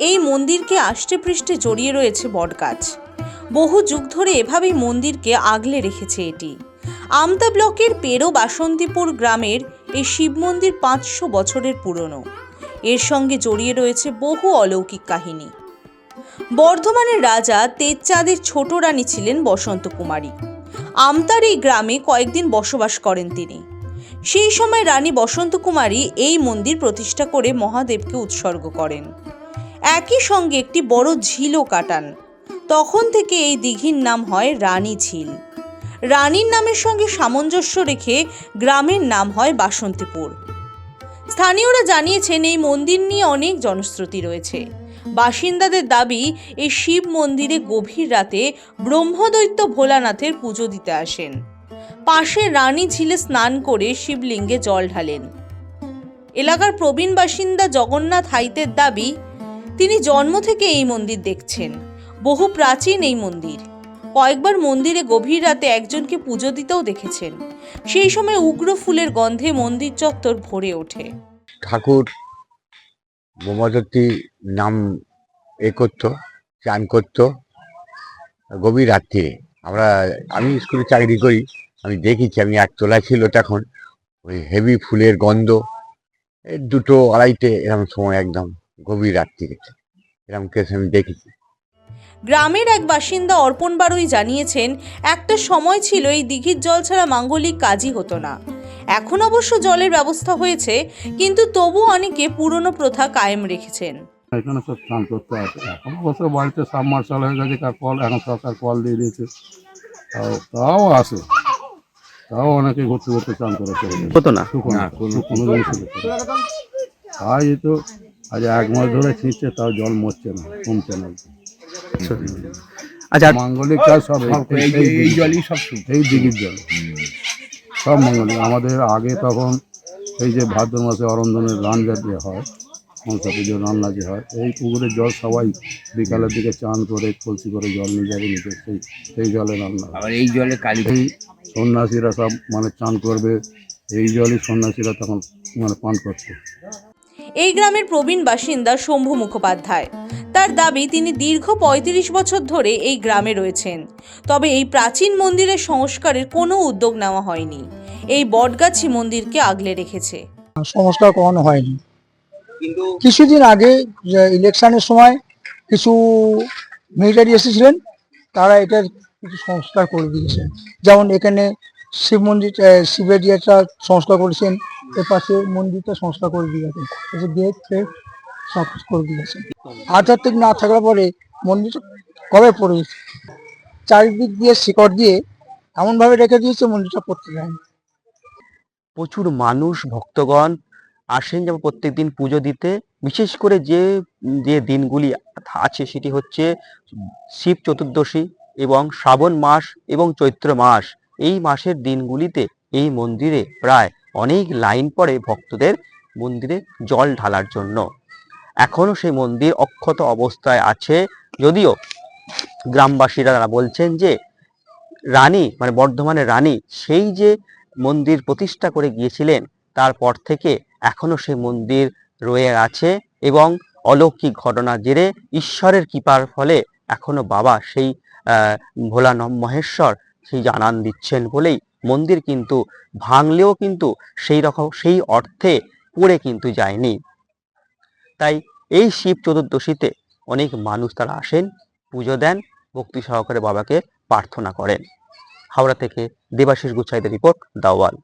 এই মন্দিরকে আষ্টেপৃষ্ঠে জড়িয়ে রয়েছে বটগাছ। বহু যুগ ধরে এভাবেই মন্দিরকে আগলে রেখেছে এটি। আমতা ব্লকের পেরো বাসন্তীপুর গ্রামের এই শিব মন্দির পাঁচশো বছরের পুরনো। এর সঙ্গে জড়িয়ে রয়েছে বহু অলৌকিক কাহিনী। বর্ধমানের রাজা তেজচাঁদের ছোট রানী ছিলেন বসন্ত কুমারী। আমতার এই গ্রামে কয়েকদিন বসবাস করেন তিনি। সেই সময় রানী বসন্ত কুমারী এই মন্দির প্রতিষ্ঠা করে মহাদেবকে উৎসর্গ করেন। একই সঙ্গে একটি বড় ঝিলও কাটান। তখন থেকে এই দিঘির নাম হয় রানী ঝিল। রানীর নামের সঙ্গে সামঞ্জস্য রেখে গ্রামের নাম হয় বাসন্তীপুর। স্থানীয়রা জানিয়েছেন, এই মন্দির নিয়ে অনেক জনশ্রুতি রয়েছে। বাসিন্দাদের দাবি, এই শিব মন্দিরে গভীর রাতে ব্রহ্মদৈত্য ভোলানাথের পুজো দিতে আসেন। পাশে রানী ঝিলে স্নান করে শিবলিঙ্গে জল ঢালেন। এলাকার প্রবীণ বাসিন্দা জগন্নাথ হাইতের দাবি তিনি জন্ম থেকে এই মন্দির দেখছেন। বহু প্রাচীন এই মন্দির। কয়েকবার মন্দিরে গভীর রাতে একজনকে পুজো দিতেও দেখেছেন। সেই সময় উগ্র ফুলের গন্ধে মন্দির চত্বর ভরে ওঠে। ঠাকুর বোমাদত্তি নাম এ করতো, চান করতো। গভীর রাত্রিরে আমরা, আমি স্কুলে চাকরি করি, আমি দেখেছি, আমি একতলা ছিল তখন। ওই হেভি ফুলের গন্ধ দুটো আড়াইটে এরকম সময় একদম। গভীর রাত্রিরে এরকম কেস আমি দেখেছি। গ্রামের এক বাসিন্দা অর্পণ বারুই জানিয়েছেন একটা সময় ছিল এই দিঘির জল ছাড়া মাঙ্গলিক কাজই হতো না। এখন অবশ্য জলের ব্যবস্থা হয়েছে কিন্তু তবু অনেকে পুরনো প্রথা কায়েম রেখেছেন। এখানে সব স্নান করতে আসে। এখন অবশ্য বাড়িতে সাবমার্শাল হয়ে গেছে কার কল এখন সরকার কল দিয়ে দিয়েছে। তাও তাও আসে। তাও অনেকে ঘুরতে ঘুরতে চান করে চলে হতো না। কোনো জিনিস তাই তো আজ এক মাস ধরে ছিঁচছে তাও জল মরছে না কমছে না। আচ্ছা মাঙ্গলিক কাজ সব এই- জলই সব এই দিঘির জল। সব মাঙ্গলিক। আমাদের আগে তখন এই যে ভাদ্র মাসে অরন্ধনের রান্না যে হয় মনসা পুজোর রান্না যে হয় এই পুকুরের জল সবাই বিকালের দিকে চান করে কলসি করে জল নিয়ে যাবে নিচে সেই সেই জলে রান্না হয়। আবার এই জলে কালী এই সন্ন্যাসীরা সব মানে চান করবে এই জলই সন্ন্যাসীরা তখন মানে পান করতো এই গ্রামের প্রবীণ বাসিন্দা শম্ভু মুখোপাধ্যায়। তার দাবি তিনি দীর্ঘ পঁয়ত্রিশ বছর ধরে এই গ্রামে রয়েছেন। তবে এই প্রাচীন মন্দিরের সংস্কারের কোনো উদ্যোগ নেওয়া হয়নি। এই বটগাছি মন্দিরকে আগলে রেখেছে। সংস্কার করানো হয়নি। কিছুদিন আগে ইলেকশনের সময় কিছু মিলিটারি এসেছিলেন তারা এটার কিছু সংস্কার করে দিয়েছেন। যেমন এখানে শিব মন্দির শিবের সংস্কার করেছেন এর পাশে মন্দিরটা সংস্কার করে দিয়েছেন এই গেট ফেট সব করে দিয়েছেন আধ্যাত্মিক না থাকার পরে মন্দিরটা কবে পড়ে গেছে? চারিদিক দিয়ে শিকড় দিয়ে এমনভাবে রেখে দিয়েছে মন্দিরটা পড়তে যায় প্রচুর মানুষ, ভক্তগণ আসেন যেমন প্রত্যেকদিন পুজো দিতে। বিশেষ করে যে যে দিনগুলি আছে সেটি হচ্ছে শিব চতুর্দশী এবং শ্রাবণ মাস এবং চৈত্র মাস। এই মাসের দিনগুলিতে এই মন্দিরে প্রায় অনেক লাইন পড়ে ভক্তদের মন্দিরে জল ঢালার জন্য। এখনও সেই মন্দির অক্ষত অবস্থায় আছে যদিও গ্রামবাসীরা তারা বলছেন যে রানী মানে বর্ধমানের রানী সেই যে মন্দির প্রতিষ্ঠা করে গিয়েছিলেন, তারপর থেকে এখনও সেই মন্দির রয়ে আছে এবং অলৌকিক ঘটনা জেরে ঈশ্বরের কৃপার ফলে এখনও বাবা সেই ভোলা মহেশ্বর সেই জানান দিচ্ছেন বলেই মন্দির কিন্তু ভাঙলেও কিন্তু সেই রকম, সেই অর্থে পড়ে কিন্তু যায়নি। তাই এই শিব চতুর্দশীতে অনেক মানুষ তারা আসেন, পুজো দেন, ভক্তি সহকারে বাবাকে প্রার্থনা করেন। হাওড়া থেকে দেবাশিস গুচ্ছাইদের রিপোর্ট, দাওয়াল।